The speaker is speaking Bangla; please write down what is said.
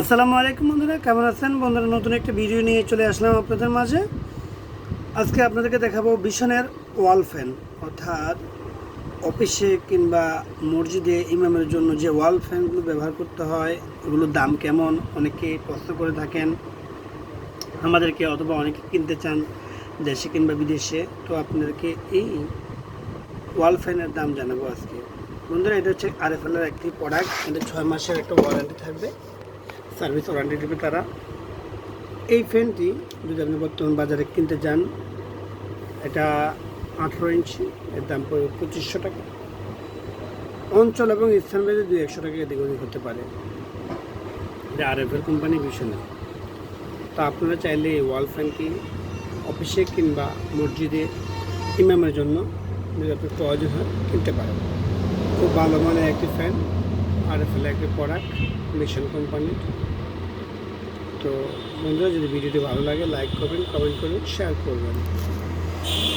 আসসালামু আলাইকুম বন্ধুরা, কেমন আছেন? বন্ধুরা, নতুন একটা ভিডিও নিয়ে চলে আসলাম আপনাদের মাঝে। আজকে আপনাদেরকে দেখাবো বিছানের ওয়াল ফ্যান, অর্থাৎ অফিসে কিংবা মসজিদে ইমামের জন্য যে ওয়াল ফ্যানগুলো ব্যবহার করতে হয় এগুলোর দাম কেমন? অনেকে প্রশ্ন করে থাকেন, আমাদেরকে অথবা অনেকে কিনতে চান দেশে কিংবা বিদেশে। তো আপনাদেরকে এই ওয়াল ফ্যানের দাম জানাব আজকে। বন্ধুরা, এটা হচ্ছে আরএফএলের একটি প্রোডাক্ট এটা ছয় মাসের একটা ওয়ারেন্টি থাকবে। সার্ভিস ওয়ারেন্টি তারা। এই ফ্যানটি যদি আপনি বর্তমান বাজারে কিনতে যান, এটা আঠেরো ইঞ্চি, এর দাম পড়বে পঁচিশশো টাকা। অঞ্চল এবং স্থান ভেদে দুই একশো টাকা এদিক ওদিক হতে পারে। এটা আর এফের কোম্পানি না তো আপনারা চাইলে এই ওয়াল ফ্যানটি অফিসে কিংবা মসজিদে ইমামের জন্য যদি আপনার প্রয়োজন হয় কিনতে পারেন। খুব ভালো মানের একটি ফ্যান আর এফেল একটি প্রোডাক্ট, মিশন কোম্পানির। তো বন্ধুরা যদি ভিডিওটি ভালো লাগে লাইক করবেন কমেন্ট করবেন শেয়ার করবেন।